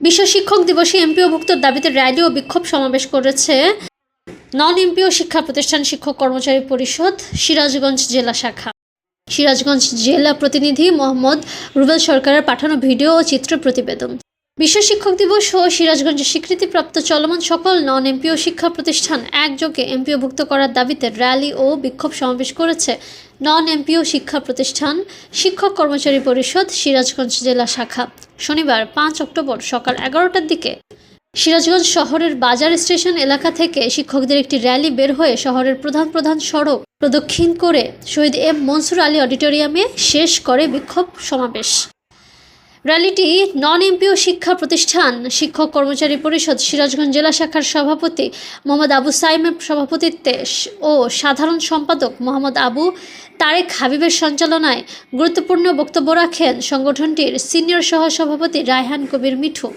বিশ্ব শিক্ষক দিবসে এমপিও ভুক্ত দাবিতে র্যালি ও বিক্ষোভ সমাবেশ করেছে নন এমপিও শিক্ষা প্রতিষ্ঠান শিক্ষক কর্মচারী পরিষদ, সিরাজগঞ্জ জেলা শাখা। সিরাজগঞ্জ জেলা প্রতিনিধি মোহাম্মদ রুবেল সরকারের পাঠানো ভিডিও ও চিত্র প্রতিবেদন। বিশ্ব শিক্ষক দিবস ও সিরাজগঞ্জে স্বীকৃতিপ্রাপ্ত চলমান সকল নন এমপিও শিক্ষা প্রতিষ্ঠান একযোগে এমপিওভুক্ত করার দাবিতে র্যালি ও বিক্ষোভ সমাবেশ করেছে নন এমপিও শিক্ষা প্রতিষ্ঠান শিক্ষক কর্মচারী পরিষদ সিরাজগঞ্জ জেলা শাখা। শনিবার পাঁচ অক্টোবর সকাল এগারোটার দিকে সিরাজগঞ্জ শহরের বাজার স্টেশন এলাকা থেকে শিক্ষকদের একটি র্যালি বের হয়ে শহরের প্রধান প্রধান সড়ক প্রদক্ষিণ করে শহীদ এম মনসুর আলী অডিটোরিয়ামে শেষ করে বিক্ষোভ সমাবেশ। র্যালিটি নন এমপিও শিক্ষা প্রতিষ্ঠান, শিক্ষক কর্মচারী পরিষদ, সিরাজগঞ্জ জেলা শাখার সভাপতি মোহাম্মদ আবু সাইমের সভাপতিত্বে ও সাধারণ সম্পাদক মোহাম্মদ আবু তারেক হাবিবের সঞ্চালনায় গুরুত্বপূর্ণ বক্তব্য রাখেন সংগঠনটির সিনিয়র সহ সভাপতি রায়হান কবির মিঠু।